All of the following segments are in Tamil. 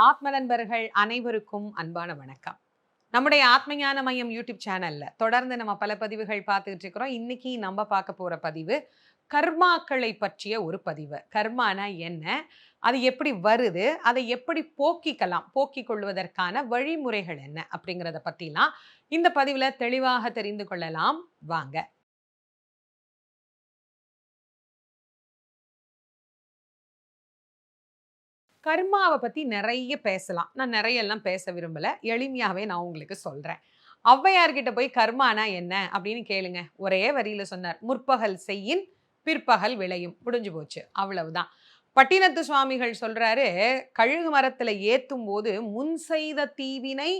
ஆத்ம நண்பர்கள் அனைவருக்கும் அன்பான வணக்கம். நம்முடைய ஆத்மஞான மையம் யூடியூப் சேனல்ல தொடர்ந்து நம்ம பல பதிவுகள் பார்த்துக்கிட்டு இருக்கிறோம். இன்னைக்கு நம்ம பார்க்க போற பதிவு கர்மாக்களை பற்றிய ஒரு பதிவு. கர்மானா என்ன? அது எப்படி வருது? அதை எப்படி போக்கிக்கலாம்? போக்கிக் கொள்வதற்கான வழிமுறைகள் என்ன? அப்படிங்கிறத பற்றிலாம் இந்த பதிவில் தெளிவாக தெரிந்து கொள்ளலாம். வாங்க. கர்மாவை பற்றி நிறைய பேசலாம். நான் நிறைய எல்லாம் பேச விரும்பலை. எளிமையாகவே நான் உங்களுக்கு சொல்கிறேன் ஔவையார்கிட்ட போய் கர்மானா என்ன? அப்படின்னு கேளுங்க. ஒரே வரியில் சொன்னார். முற்பகல் செய்யின் பிற்பகல் விளையும். முடிஞ்சு போச்சு. அவ்வளவுதான். பட்டினத்து சுவாமிகள் சொல்றாரு கழுகு மரத்துல ஏத்தும் போது முன் செய்த தீவினை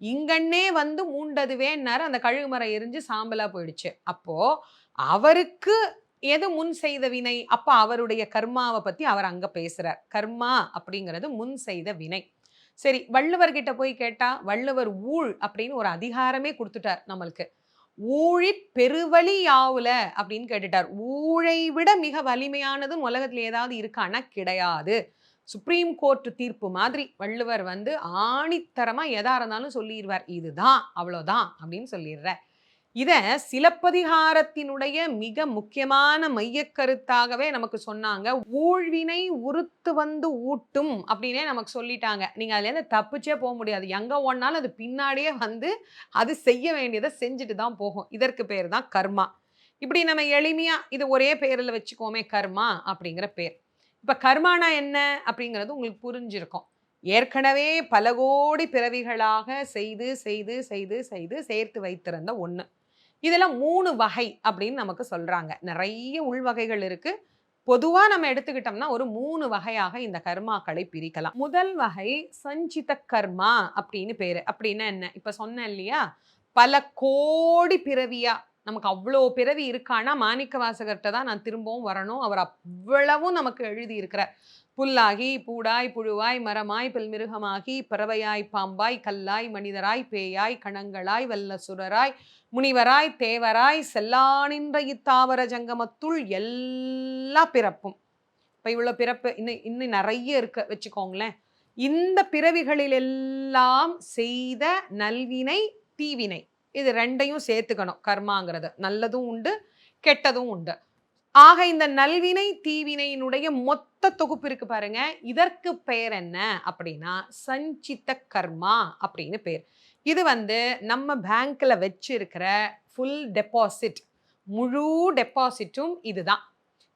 இங்கன்னே வந்து மூண்டதுவேன்னாரு. அந்த கழுகு மரம் எரிஞ்சு சாம்பலா போயிடுச்சு. அப்போ அவருக்கு எது முன் செய்த வினை? அப்ப அவருடைய கர்மாவை பத்தி அவர் அங்க பேசுறார். கர்மா அப்படிங்கிறது முன் செய்த வினை. சரி வள்ளுவர்கிட்ட போய் கேட்டா வள்ளுவர் ஊழ் அப்படின்னு ஒரு அதிகாரமே கொடுத்துட்டார் நம்மளுக்கு. ஊழிற் பெருவழி யாவுல? அப்படின்னு கேட்டுட்டார். ஊழை விட மிக வலிமையானதும் உலகத்துல ஏதாவது இருக்கான்னா கிடையாது. சுப்ரீம் கோர்ட் தீர்ப்பு மாதிரி வள்ளுவர் வந்து ஆணித்தரமா எதா இருந்தாலும் சொல்லிடுவார் இதுதான் அவ்வளோதான் அப்படின்னு சொல்லிடுறார். இதை சிலப்பதிகாரத்தினுடைய மிக முக்கியமான மையக்கருத்தாகவே நமக்கு சொன்னாங்க. ஊழ்வினை உறுத்து வந்து ஊட்டும் அப்படின்னே நமக்கு சொல்லிட்டாங்க. நீங்கள் அதுலேருந்து தப்பிச்சே போக முடியாது. எங்கே ஒன்னாலும் அது பின்னாடியே வந்து அது செய்ய வேண்டியதை செஞ்சுட்டு தான் போகும். இதற்கு பேர் தான் கர்மா. இப்படி நம்ம எளிமையாக இது ஒரே பேரில் வச்சுக்கோமே கர்மா அப்படிங்கிற பேர். இப்போ கர்மானா என்ன அப்படிங்கிறது உங்களுக்கு புரிஞ்சிருக்கும். ஏற்கனவே பல கோடி பிறவிகளாக செய்து செய்து செய்து செய்து சேர்த்து வைத்திருந்த ஒன்று இதெல்லாம் மூணு வகை அப்படின்னு நமக்கு சொல்றாங்க. நிறைய உள்வகைகள் இருக்குது பொதுவாக நம்ம எடுத்துக்கிட்டோம்னா ஒரு மூணு வகையாக இந்த கர்மாக்களை பிரிக்கலாம். முதல் வகை சஞ்சித கர்மா அப்படின்னு பேர். அப்படின்னா என்ன? இப்போ சொன்னேன் இல்லையா? பல கோடி பிறவியா. நமக்கு அவ்வளோ பிறவி இருக்கானா மாணிக்க வாசகர்கிட்ட தான் நான் திரும்பவும் வரணும். அவர் அவ்வளவும் நமக்கு எழுதி இருக்கிறார் புல்லாகி பூடாய் புழுவாய் மரமாய் பல்மிருகமாகி பறவையாய் பாம்பாய் கல்லாய் மனிதராய் பேயாய் கணங்களாய் வல்ல சுரராய் முனிவராய் தேவராய் செல்லானின்ற இத்தாவர ஜங்கமத்துள் எல்லா பிறப்பும். இப்போ இவ்வளோ பிறப்பு இன்னும் இன்னும் நிறைய இருக்க வச்சுக்கோங்களேன். இந்த பிறவிகளில் எல்லாம் செய்த நல்வினை தீவினை. இது ரெண்டையும் சேர்த்துக்கணும் கர்மாங்கிறது. நல்லதும் உண்டு கெட்டதும் உண்டு. ஆக இந்த நல்வினை தீவினையினுடைய மொத்த தொகுப்பு இருக்கு பாருங்க. இதற்கு பெயர் என்ன அப்படின்னா சஞ்சித்த கர்மா அப்படின்னு பேர். இது வந்து நம்ம பேங்க்ல வச்சிருக்கிற ஃபுல் டெபாசிட் முழு டெபாசிட்டும் இதுதான்.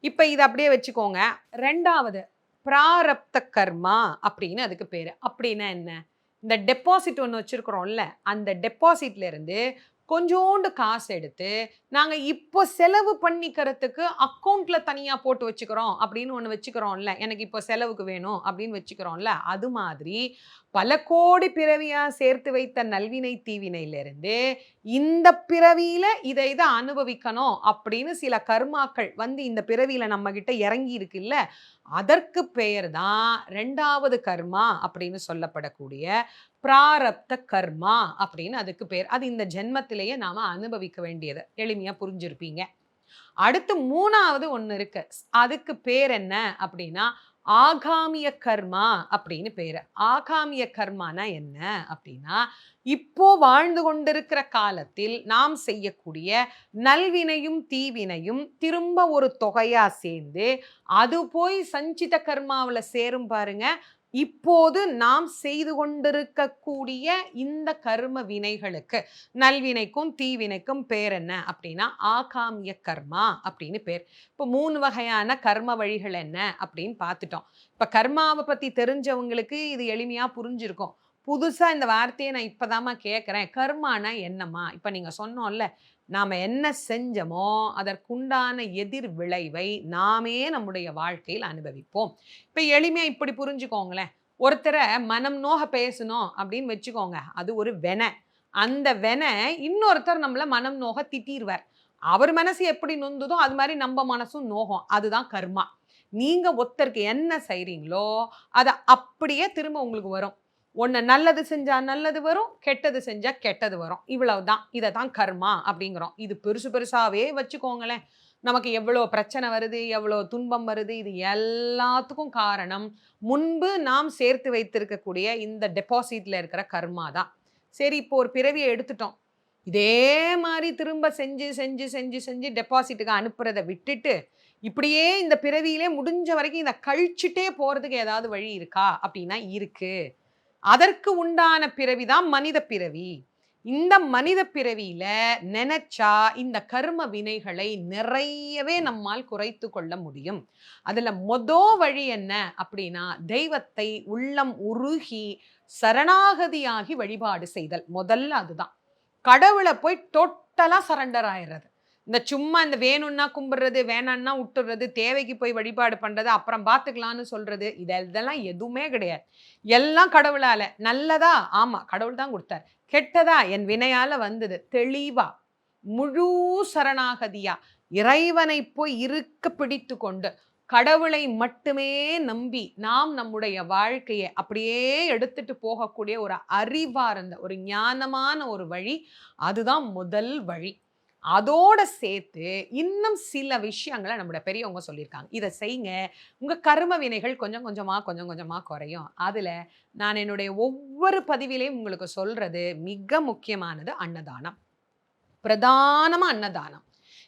இப்போ இது அப்படியே வச்சுக்கோங்க. ரெண்டாவது பிராரப்த கர்மா அப்படின்னு அதுக்கு பேர். அப்படின்னா என்ன? இந்த டெபாசிட் ஒன்று வச்சுருக்குறோம்ல அந்த டெபாசிட்லேருந்து கொஞ்சோண்டு காசு எடுத்து நாங்கள் இப்போ செலவு பண்ணிக்கிறதுக்கு அக்கௌண்ட்ல தனியாக போட்டு வச்சுக்கிறோம் அப்படின்னு ஒன்று வச்சுக்கிறோம்ல. எனக்கு இப்போ செலவுக்கு வேணும் அப்படின்னு வச்சுக்கிறோம்ல. அது மாதிரி பல கோடி பிறவியாக சேர்த்து வைத்த நல்வினை தீவினையிலிருந்து இந்த பிறவியில இதை இதை அனுபவிக்கணும் அப்படின்னு சில கர்மாக்கள் வந்து இந்த பிறவியில நம்ம கிட்ட இறங்கி இருக்குல்ல அதற்கு பெயர் தான் ரெண்டாவது கர்மா அப்படின்னு சொல்லப்படக்கூடிய பிராரப்த கர்மா அப்படின்னு அதுக்கு பேர் அது இந்த ஜென்மத்திலேயே நாம அனுபவிக்க வேண்டியது. எளிமையா புரிஞ்சிருப்பீங்க. அடுத்து மூணாவது ஒன்று இருக்கு. அதுக்கு பேர் என்ன அப்படின்னா ஆகாமிய கர்மா அப்படின்னு பேர். ஆகாமிய கர்மானா என்ன அப்படின்னா இப்போ வாழ்ந்து கொண்டிருக்கிற காலத்தில் நாம் செய்யக்கூடிய நல்வினையும் தீவினையும் திரும்ப ஒரு தொகையா சேர்ந்து அது போய் சஞ்சித கர்மாவில் சேரும் பாருங்க இப்போது நாம் செய்து கொண்டிருக்கக்கூடிய இந்த கர்ம வினைகளுக்கு நல்வினைக்கும் தீவினைக்கும் பேர் என்ன அப்படின்னா ஆகாமிய கர்மா அப்படின்னு பேர். இப்போ மூணு வகையான கர்ம வழிகள் என்ன அப்படின்னு பார்த்துட்டோம். இப்போ கர்மாவை பற்றி தெரிஞ்சவங்களுக்கு இது எளிமையாக புரிஞ்சிருக்கும். புதுசாக இந்த வார்த்தையை நான் இப்போதாம்மா கேட்குறேன் கர்மானா என்னம்மா? இப்போ நீங்கள் சொன்னோம்ல நாம் என்ன செஞ்சோமோ அதற்குண்டான எதிர் விளைவை நாமே நம்முடைய வாழ்க்கையில் அனுபவிப்போம். இப்போ எளிமையாக இப்படி புரிஞ்சுக்கோங்களேன். ஒருத்தரை மனம் நோக பேசணும் அப்படின்னு வச்சுக்கோங்க. அது ஒரு வெனை. அந்த வெனை இன்னொருத்தர் நம்மளை மனம் நோக திட்டிடுவார் அவர் மனசு எப்படி நொந்ததோ அது மாதிரி நம்ம மனசும் நோகம். அதுதான் கர்மா. நீங்கள் ஒருத்தருக்கு என்ன செய்கிறீங்களோ அதை அப்படியே திரும்ப உங்களுக்கு வரும். ஒன்று நல்லது செஞ்சால் நல்லது வரும் கெட்டது செஞ்சால் கெட்டது வரும். இவ்வளவுதான். இதை தான் கர்மா அப்படிங்கிறோம். இது பெருசு பெருசாகவே வச்சுக்கோங்களேன். நமக்கு எவ்வளோ பிரச்சனை வருது எவ்வளோ துன்பம் வருது இது எல்லாத்துக்கும் காரணம் முன்பு நாம் சேர்த்து வைத்திருக்கக்கூடிய இந்த டெபாசிட்டில் இருக்கிற கர்மா தான். சரி இப்போ ஒரு பிறவியை எடுத்துட்டோம். இதே மாதிரி திரும்ப செஞ்சு செஞ்சு செஞ்சு செஞ்சு டெபாசிட்டுக்கு அனுப்புறதை விட்டுட்டு இப்படியே இந்த பிறவியிலே முடிஞ்ச வரைக்கும் இதை கழிச்சுட்டே போகிறதுக்கு ஏதாவது வழி இருக்கா? அப்படின்னா இருக்குது அதற்கு உண்டான பிறவி தான் மனித பிறவி. இந்த மனித பிறவியில நினைச்சா இந்த கர்ம வினைகளை நிறையவே நம்மால் குறைத்து கொள்ள முடியும். அதுல மொதோ வழி என்ன அப்படின்னா தெய்வத்தை உள்ளம் உருகி சரணாகதியாகி வழிபாடு செய்தல். முதல்ல அதுதான். கடவுளை போய் டோட்டலா சரண்டர் ஆயிடுறது இந்த சும்மா இந்த வேணும்னா கும்பிடுறது வேணான்னா விட்டுறது தேவைக்கு போய் வழிபாடு பண்ணுறது அப்புறம் பார்த்துக்கலான்னு சொல்கிறது இது இதெல்லாம் எதுவுமே கிடையாது. எல்லாம் கடவுளால். நல்லதா? ஆமாம் கடவுள் தான் கொடுத்தார். கெட்டதா? என் வினையால் வந்தது. தெளிவாக முழு சரணாகதியா. இறைவனை போய் இருக்க பிடித்து கொண்டு கடவுளை மட்டுமே நம்பி நாம் நம்முடைய வாழ்க்கையை அப்படியே எடுத்துட்டு போகக்கூடிய ஒரு அறிவார்ந்த ஒரு ஞானமான ஒரு வழி அதுதான் முதல் வழி. அதோட சேர்த்து இன்னும் சில விஷயங்களை நம்முடைய பெரியவங்க சொல்லியிருக்காங்க. இதை செய்யுங்க. உங்கள் கர்ம வினைகள் கொஞ்சம் கொஞ்சமாக கொஞ்சம் கொஞ்சமாக குறையும். அதில் நான் என்னுடைய ஒவ்வொரு பதிவிலையும் உங்களுக்கு சொல்கிறது மிக முக்கியமானது அன்னதானம். பிரதானமாக அன்னதானம்.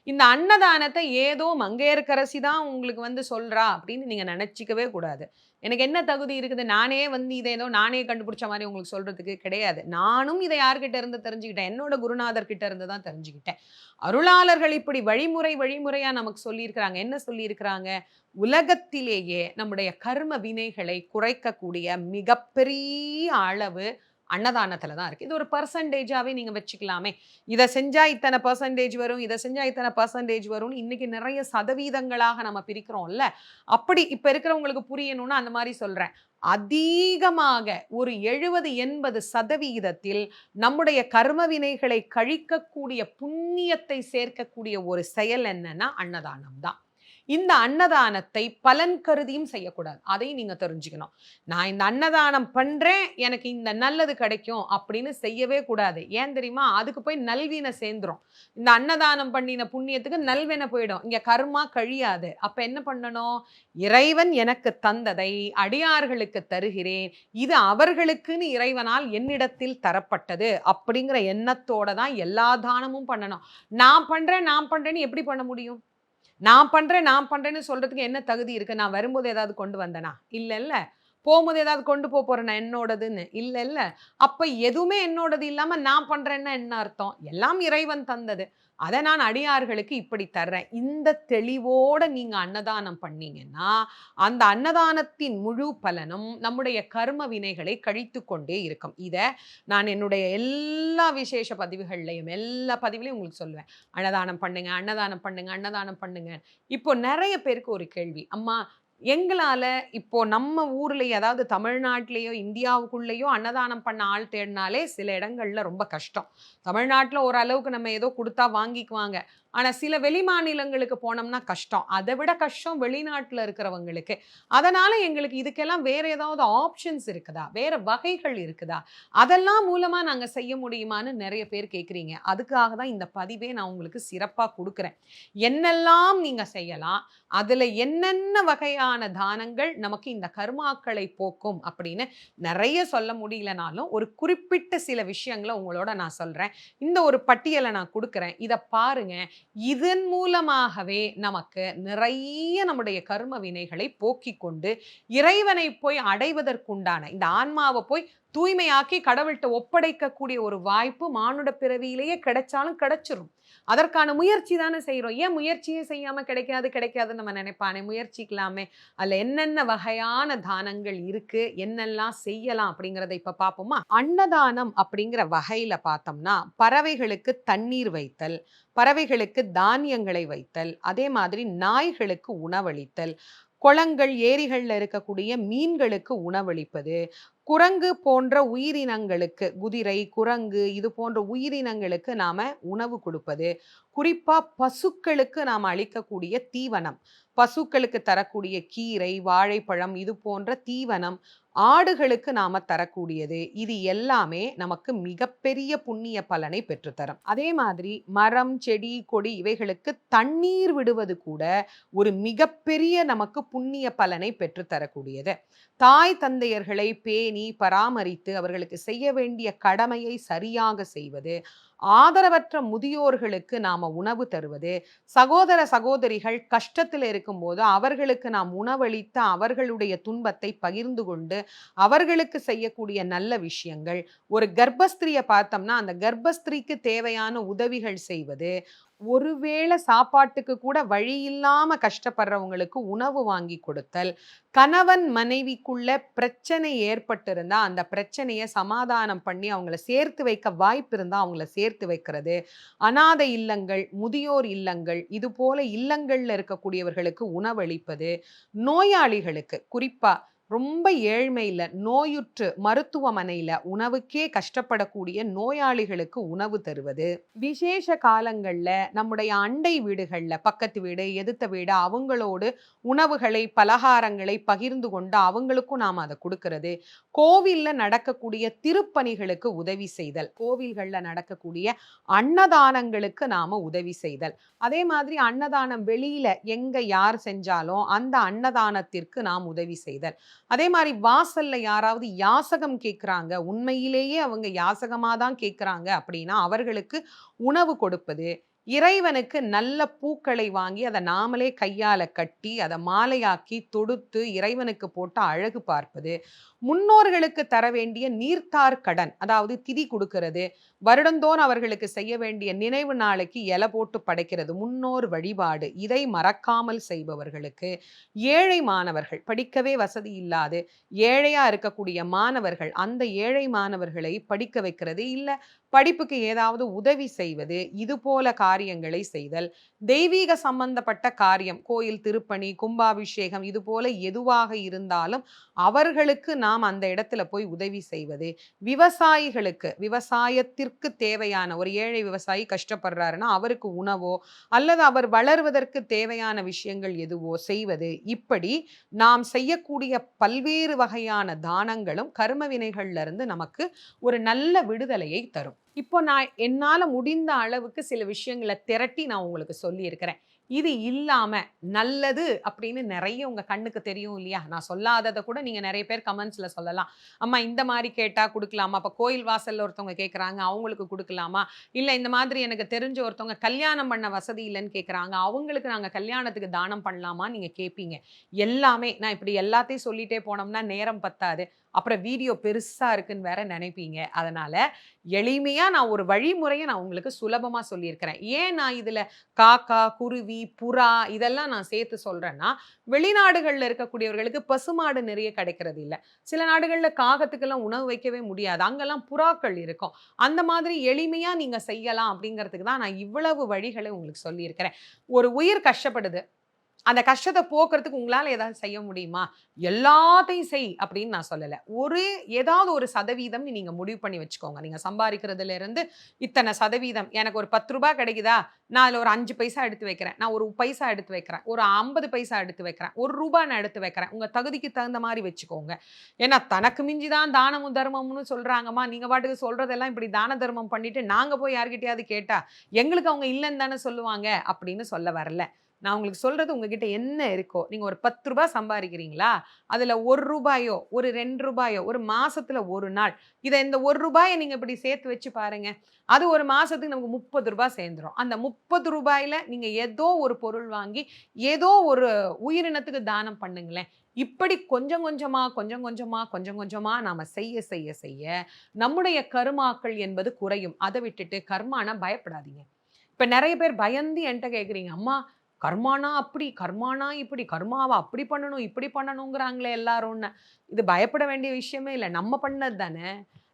இந்த அன்னதானத்தை ஏதோ மங்கையர்க்கரசி தான் உங்களுக்கு வந்து சொல்கிறா அப்படின்னு நீங்கள் நினச்சிக்கவே கூடாது. எனக்கு என்ன தகுதி இருக்குது? நானே வந்து இதை ஏதோ நானே கண்டுபிடிச்ச மாதிரி உங்களுக்கு சொல்கிறதுக்கு கிடையாது. நானும் இதை யார்கிட்ட இருந்து தெரிஞ்சுக்கிட்டேன்? என்னோட குருநாதர்கிட்ட இருந்து தான் தெரிஞ்சுக்கிட்டேன். அருளாளர்கள் இப்படி வழிமுறை வழிமுறையாக நமக்கு சொல்லியிருக்கிறாங்க. என்ன சொல்லியிருக்கிறாங்க? உலகத்திலேயே நம்முடைய கர்ம வினைகளை குறைக்கக்கூடிய மிகப்பெரிய அளவு அன்னதானத்தில் தான் இருக்குது இது ஒரு பர்சன்டேஜாகவே நீங்கள் வச்சுக்கலாமே. இதை செஞ்சால் இத்தனை பர்சன்டேஜ் வரும் இதை செஞ்சால் இத்தனை பர்சன்டேஜ் வரும்னு இன்றைக்கி நிறைய சதவீதங்களாக நம்ம பிரிக்கிறோம்ல. அப்படி இப்போ இருக்கிறவங்களுக்கு புரியணும்னு அந்த மாதிரி சொல்கிறேன் அதிகமாக ஒரு எழுபது எண்பது சதவீதத்தில் நம்முடைய கர்ம வினைகளை கழிக்கக்கூடிய புண்ணியத்தை சேர்க்கக்கூடிய ஒரு செயல் என்னன்னா அன்னதானம் தான். இந்த அன்னதானத்தை பலன் கருதியும் செய்யக்கூடாது. அதையும் நீங்க தெரிஞ்சுக்கணும். நான் இந்த அன்னதானம் பண்றேன் எனக்கு இந்த நல்லது கிடைக்கும் அப்படின்னு செய்யவே கூடாது. ஏன் தெரியுமா? அதுக்கு போய் நல்வினை சேர்ந்துரும். இந்த அன்னதானம் பண்ணின புண்ணியத்துக்கு நல்வினை போயிடும். இங்க கர்மா கழியாது. அப்ப என்ன பண்ணணும்? இறைவன் எனக்கு தந்ததை அடியார்களுக்கு தருகிறேன். இது அவர்களுக்குன்னு இறைவனால் என்னிடத்தில் தரப்பட்டது அப்படிங்கிற எண்ணத்தோட தான் எல்லா தானமும் பண்ணணும். நான் பண்றேன் நான் பண்றேன்னு எப்படி பண்ண முடியும்? நான் பண்ணுறேன் நான் பண்ணுறேன்னு சொல்கிறதுக்கு என்ன தகுதி இருக்குது நான் வரும்போது ஏதாவது கொண்டு வந்தேனா? இல்லை இல்லை போகும்போது ஏதாவது கொண்டு போக போகிறேன் என்னோடதுன்னு. இல்லை இல்லை அப்போ எதுவுமே என்னோடது இல்லாமல் நான் பண்ணுறேன்னா என்ன அர்த்தம்? எல்லாம் இறைவன் தந்தது. அதை நான் அடியார்களுக்கு இப்படி தர்றேன். இந்த தெளிவோட நீங்கள் அன்னதானம் பண்ணீங்கன்னா அந்த அன்னதானத்தின் முழு பலனும் நம்முடைய கர்ம வினைகளை கழித்து கொண்டே இருக்கும். இதை நான் என்னுடைய எல்லா விசேஷ பதிவுகள்லையும் எல்லா பதிவுலையும் உங்களுக்கு சொல்லுவேன். அன்னதானம் பண்ணுங்க அன்னதானம் பண்ணுங்க அன்னதானம் பண்ணுங்க. இப்போ நிறைய பேருக்கு ஒரு கேள்வி. அம்மா எங்களால் இப்போ நம்ம ஊர்லேயே அதாவது தமிழ்நாட்டிலேயோ இந்தியாவுக்குள்ளேயோ அன்னதானம் பண்ண ஆள் தேடினாலே சில இடங்கள்ல ரொம்ப கஷ்டம். தமிழ்நாட்டில் ஓரளவுக்கு நம்ம ஏதோ கொடுத்தா வாங்கிக்குவாங்க. ஆனால் சில வெளி மாநிலங்களுக்கு போனோம்னா கஷ்டம். அதை விட கஷ்டம் வெளிநாட்டில் இருக்கிறவங்களுக்கு. அதனால் எங்களுக்கு இதுக்கெல்லாம் வேறு ஏதாவது ஆப்ஷன்ஸ் இருக்குதா? வேறு வகைகள் இருக்குதா? அதெல்லாம் மூலமாக நாங்கள் செய்ய முடியுமான்னு நிறைய பேர் கேட்குறீங்க அதுக்காக தான் இந்த பதிவே நான் உங்களுக்கு சிறப்பாக கொடுக்குறேன். என்னெல்லாம் நீங்கள் செய்யலாம் அதில் என்னென்ன வகையான தானங்கள் நமக்கு இந்த கர்மாக்களை போக்கும் அப்படின்னு நிறைய சொல்ல முடியலனாலும் ஒரு குறிப்பிட்ட சில விஷயங்களை உங்களோட நான் சொல்கிறேன் இந்த ஒரு பட்டியலை நான் கொடுக்குறேன். இதை பாருங்கள் இதன் மூலமாகவே நமக்கு நிறைய நம்முடைய கர்ம வினைகளை போக்கிக் கொண்டு இறைவனை போய் அடைவதற்குண்டான இந்த ஆன்மாவை போய் தூய்மையாக்கி கடவுள்கிட்ட ஒப்படைக்கக்கூடிய ஒரு வாய்ப்பு மானுட பிறவியிலேயே கிடைச்சாலும் கிடைச்சிரும். அதற்கான முயற்சி தானே செய்கிறோம் ஏன் முயற்சியே செய்யாமல் கிடைக்காது? கிடைக்காதுன்னு நம்ம நினைப்பானே? முயற்சிக்கலாமே. அதில் என்னென்ன வகையான தானங்கள் இருக்குது என்னெல்லாம் செய்யலாம் அப்படிங்கிறத இப்போ பார்ப்போமா? அன்னதானம் அப்படிங்கிற வகையில் பார்த்தோம்னா பறவைகளுக்கு தண்ணீர் வைத்தல் பறவைகளுக்கு தானியங்களை வைத்தல் அதே மாதிரி நாய்களுக்கு உணவளித்தல் குளங்கள் ஏரிகளில் இருக்கக்கூடிய மீன்களுக்கு உணவளிப்பது குரங்கு போன்ற உயிரினங்களுக்கு குதிரை குரங்கு இது போன்ற உயிரினங்களுக்கு நாம் உணவு கொடுப்பது. குறிப்பாக பசுக்களுக்கு நாம் அளிக்கக்கூடிய தீவனம். பசுக்களுக்கு தரக்கூடிய கீரை வாழைப்பழம் இது போன்ற தீவனம் ஆடுகளுக்கு நாம தரக்கூடியது. இது எல்லாமே நமக்கு மிகப்பெரிய புண்ணிய பலனை பெற்றுத்தரும். அதே மாதிரி மரம் செடி கொடி இவைகளுக்கு தண்ணீர் விடுவது கூட ஒரு மிகப்பெரிய நமக்கு புண்ணிய பலனை பெற்றுத்தரக்கூடியது. தாய் தந்தையர்களை பேணி பராமரித்து அவர்களுக்கு செய்ய வேண்டிய கடமையை சரியாக செய்வது ஆதரவற்ற முதியோர்களுக்கு நாம் உணவு தருவது சகோதர சகோதரிகள் கஷ்டத்தில் இருக்கும்போது அவர்களுக்கு நாம் உணவளித்து அவர்களுடைய துன்பத்தை பகிர்ந்து கொண்டு அவர்களுக்கு செய்யக்கூடிய நல்ல விஷயங்கள். ஒரு கர்ப்பஸ்திரியை பார்த்தோம்னா அந்த கர்ப்பஸ்திரிக்கு தேவையான உதவிகள் செய்வது ஒருவேளை சாப்பாட்டுக்கு கூட வழி இல்லாமல் கஷ்டப்படுறவங்களுக்கு உணவு வாங்கி கொடுத்தல் கணவன் மனைவிக்குள்ள பிரச்சனை ஏற்பட்டிருந்தா அந்த பிரச்சனையை சமாதானம் பண்ணி அவங்கள சேர்த்து வைக்க வாய்ப்பு இருந்தால் அவங்கள சேர்த்து வைக்கிறது. அனாதை இல்லங்கள் முதியோர் இல்லங்கள் இது போல இல்லங்களில் இருக்கக்கூடியவர்களுக்கு உணவளிப்பது நோயாளிகளுக்கு குறிப்பாக ரொம்ப ஏழ்மையில் நோயுற்று மருத்துவமனையில் உணவுக்கே கஷ்டப்படக்கூடிய நோயாளிகளுக்கு உணவு தருவது. விசேஷ காலங்களில் நம்முடைய அண்டை வீடுகளில் பக்கத்து வீடு எதிர்த்த வீடு அவங்களோடு உணவுகளை பலகாரங்களை பகிர்ந்து கொண்டு அவங்களுக்கும் நாம் அதை கொடுக்கறது. கோவிலில் நடக்கக்கூடிய திருப்பணிகளுக்கு உதவி செய்தல் கோவில்களில் நடக்கக்கூடிய அன்னதானங்களுக்கு நாம் உதவி செய்தல். அதே மாதிரி அன்னதானம் வெளியில் எங்கே யார் செஞ்சாலும் அந்த அன்னதானத்திற்கு நாம் உதவி செய்தல். அதே மாதிரி வாசல்ல யாராவது யாசகம் கேட்குறாங்க உண்மையிலேயே அவங்க யாசகமாக தான் கேட்குறாங்க அப்படின்னா அவர்களுக்கு உணவு கொடுப்பது இறைவனுக்கு நல்ல பூக்களை வாங்கி அதை நாமளே கையால கட்டி அதை மாலையாக்கி தொடுத்து இறைவனுக்கு போட்டு அழகு பார்ப்பது முன்னோர்களுக்கு தர வேண்டிய நீர்த்தார் கடன் அதாவது திதி கொடுக்கிறது வருடந்தோறும் அவர்களுக்கு செய்ய வேண்டிய நினைவு நாளைக்கு இலை போட்டு படைக்கிறது முன்னோர் வழிபாடு இதை மறக்காமல் செய்பவர்களுக்கு ஏழை மாணவர்கள் படிக்கவே வசதி இல்லாது ஏழையா இருக்கக்கூடிய மாணவர்கள் அந்த ஏழை மாணவர்களை படிக்க வைக்கிறது இல்லை படிப்புக்கு ஏதாவது உதவி செய்வது இது போல காரியங்களை செய்தல் தெய்வீக சம்பந்தப்பட்ட காரியம் கோயில் திருப்பணி கும்பாபிஷேகம் இது போல எதுவாக இருந்தாலும் அவர்களுக்கு நான் நாம் அந்த இடத்துல போய் உதவி செய்வது. விவசாயிகளுக்கு விவசாயத்திற்கு தேவையான ஒரு ஏழை விவசாயி கஷ்டப்படுறாருன்னா அவருக்கு உணவோ அல்லது அவர் வளர்வதற்கு தேவையான விஷயங்கள் எதுவோ செய்வது. இப்படி நாம் செய்யக்கூடிய பல்வேறு வகையான தானங்களும் கர்ம வினைகள்ல இருந்து நமக்கு ஒரு நல்ல விடுதலையை தரும். இப்போ நான் என்னால் முடிந்த அளவுக்கு சில விஷயங்களை திரட்டி நான் உங்களுக்கு சொல்லியிருக்கிறேன். இது இல்லாமல் நல்லது அப்படின்னு நிறைய உங்கள் கண்ணுக்கு தெரியும் இல்லையா? நான் சொல்லாததை கூட நீங்கள் நிறைய பேர் கமெண்ட்ஸில் சொல்லலாம். அம்மா இந்த மாதிரி கேட்டால் கொடுக்கலாமா? அப்போ கோயில் வாசலில் ஒருத்தவங்க கேட்குறாங்க அவங்களுக்கு கொடுக்கலாமா? இல்லை இந்த மாதிரி எனக்கு தெரிஞ்ச ஒருத்தவங்க கல்யாணம் பண்ண வசதி இல்லைன்னு கேட்குறாங்க அவங்களுக்கு நாங்கள் கல்யாணத்துக்கு தானம் பண்ணலாமா நீங்கள் கேட்பீங்க எல்லாமே நான் இப்படி எல்லாத்தையும் சொல்லிட்டே போனோம்னா நேரம் பத்தாது. அப்புறம் வீடியோ பெருசாக இருக்குன்னு வேற நினைப்பீங்க. அதனால் எளிமையாக நான் ஒரு வழிமுறையை நான் உங்களுக்கு சுலபமாக சொல்லியிருக்கிறேன். ஏன் நான் இதில் காக்கா குருவி புறா இதெல்லாம் நான் சேர்த்து சொல்கிறேன்னா வெளிநாடுகளில் இருக்கக்கூடியவர்களுக்கு பசுமாடு நிறைய கிடைக்கிறது இல்லை. சில நாடுகளில் காகத்துக்கெல்லாம் உணவு வைக்கவே முடியாது. அங்கெல்லாம் புறாக்கள் இருக்கும். அந்த மாதிரி எளிமையாக நீங்கள் செய்யலாம் அப்படிங்கிறதுக்கு தான் நான் இவ்வளவு வழிகளை உங்களுக்கு சொல்லியிருக்கிறேன். ஒரு உயிர் கஷ்டப்படுது. அந்த கஷ்டத்தை போக்குறதுக்கு உங்களால் ஏதாவது செய்ய முடியுமா? எல்லாத்தையும் செய் அப்படின்னு நான் சொல்லலை. ஒரு ஏதாவது ஒரு சதவீதம் நீங்கள் முடிவு பண்ணி வச்சுக்கோங்க. நீங்கள் சம்பாதிக்கிறதுலேருந்து இத்தனை சதவீதம் எனக்கு ஒரு பத்து ரூபாய் கிடைக்குதா? நான் அதில் ஒரு அஞ்சு பைசா எடுத்து வைக்கிறேன். நான் ஒரு பைசா எடுத்து வைக்கிறேன். ஒரு ஐம்பது பைசா எடுத்து வைக்கிறேன். ஒரு ரூபாய் நான் எடுத்து வைக்கிறேன். உங்கள் தகுதிக்கு தகுந்த மாதிரி வச்சுக்கோங்க. ஏன்னா தனக்கு மிஞ்சி தான் தானமும் தர்மம்னு சொல்கிறாங்கம்மா நீங்கள் பாட்டுக்கு சொல்கிறதெல்லாம் இப்படி தான தர்மம் பண்ணிவிட்டு நாங்கள் போய் யார்கிட்டயாவது கேட்டால் எங்களுக்கு அவங்க இல்லைன்னு தானே சொல்லுவாங்க அப்படின்னு சொல்ல வரல. நான் உங்களுக்கு சொல்கிறது உங்ககிட்ட என்ன இருக்கோ நீங்கள் ஒரு பத்து ரூபாய் சம்பாதிக்கிறீங்களா அதில் ஒரு ரூபாயோ ஒரு ரெண்டு ரூபாயோ ஒரு மாதத்தில் ஒரு நாள் இதை இந்த ஒரு ரூபாயை நீங்கள் இப்படி சேர்த்து வச்சு பாருங்க. அது ஒரு மாதத்துக்கு நமக்கு முப்பது ரூபாய் சேர்ந்துடும் அந்த முப்பது ரூபாயில் நீங்கள் ஏதோ ஒரு பொருள் வாங்கி ஏதோ ஒரு உயிரினத்துக்கு தானம் பண்ணுங்களேன். இப்படி கொஞ்சம் கொஞ்சமாக கொஞ்சம் கொஞ்சமாக கொஞ்சம் கொஞ்சமாக நாம் செய்ய செய்ய செய்ய நம்முடைய கருமாக்கள் என்பது குறையும். அதை விட்டுட்டு கர்மானா பயப்படாதீங்க. இப்போ நிறைய பேர் பயந்து என்கிட்ட கேட்குறீங்க அம்மா கர்மானா அப்படி கர்மானா இப்படி கர்மாவை அப்படி பண்ணணும் இப்படி பண்ணணுங்கிறாங்களே எல்லாரும்னு. இது பயப்பட வேண்டிய விஷயமே இல்லை. நம்ம பண்ணது தானே.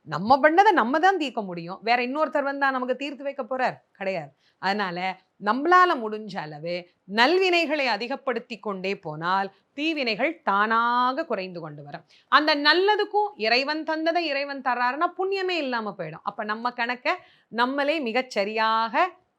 நம்ம பண்ணதை நம்ம தான் தீர்க்க முடியும். வேற இன்னொருத்தர் வந்தால் நமக்கு தீர்த்து வைக்க போறார்? கிடையாது. அதனால நம்மளால முடிஞ்ச அளவு நல்வினைகளை அதிகப்படுத்தி கொண்டே போனால் தீவினைகள் தானாக குறைந்து கொண்டு வரும். அந்த நல்லதுக்கும் இறைவன் தந்ததை இறைவன் தர்றாருன்னா புண்ணியமே இல்லாமல் போயிடும். அப்போ நம்ம கணக்கை நம்மளே மிகச்சரியாக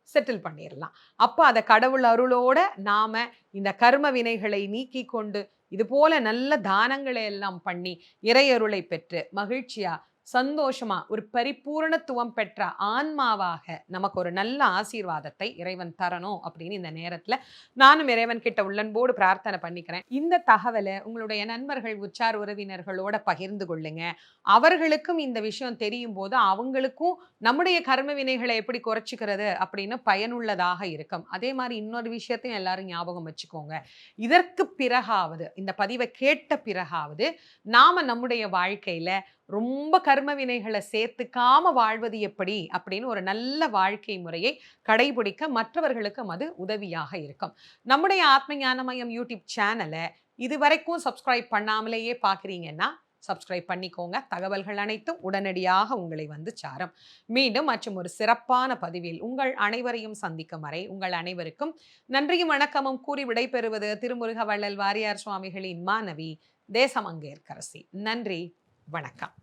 செட்டில் பண்ணிடலாம் அப்போ அதை கடவுள் அருளோட நாம இந்த கர்ம வினைகளை நீக்கி கொண்டு இது போல நல்ல தானங்களை எல்லாம் பண்ணி இறையருளை பெற்று மகிழ்ச்சியா சந்தோஷமா ஒரு பரிபூரணத்துவம் பெற்ற ஆன்மாவாக நமக்கு ஒரு நல்ல ஆசீர்வாதத்தை இறைவன் தரணும் அப்படின்னு இந்த நேரத்தில் நானும் இறைவன் கிட்ட உள்ளன்போடு பிரார்த்தனை பண்ணிக்கிறேன். இந்த தகவலை உங்களுடைய நண்பர்கள் உச்சார் உறவினர்களோட பகிர்ந்து கொள்ளுங்க. அவர்களுக்கும் இந்த விஷயம் தெரியும் போது அவங்களுக்கும் நம்முடைய கர்ம வினைகளை எப்படி குறைச்சிக்கிறது அப்படின்னு பயனுள்ளதாக இருக்கும். அதே மாதிரி இன்னொரு விஷயத்தையும் எல்லாரும் ஞாபகம் வச்சுக்கோங்க. இதற்கு பிறகாவது இந்த பதிவை கேட்ட பிறகாவது நாம நம்முடைய வாழ்க்கையில ரொம்ப கர்ம வினைகளை சேர்த்துக்காம வாழ்வது எப்படி? அப்படின்னு ஒரு நல்ல வாழ்க்கை முறையை கடைபிடிக்க மற்றவர்களுக்கும் அது உதவியாக இருக்கும். நம்முடைய ஆத்ம ஞானமயம் யூடியூப் சேனலை இதுவரைக்கும் சப்ஸ்கிரைப் பண்ணாமலேயே பார்க்குறீங்கன்னா சப்ஸ்கிரைப் பண்ணிக்கோங்க. தகவல்கள் அனைத்தும் உடனடியாக உங்களை வந்து சாரும். மீண்டும் மற்றும் ஒரு சிறப்பான பதிவில் உங்கள் அனைவரையும் சந்திக்கும் வரை உங்கள் அனைவருக்கும் நன்றியும் வணக்கமும் கூறி விடைபெறுவது திருமுருக வள்ளல் வாரியார் சுவாமிகளின் மாணவி தேசமங்கேற்கரசி. நன்றி. வணக்கம்.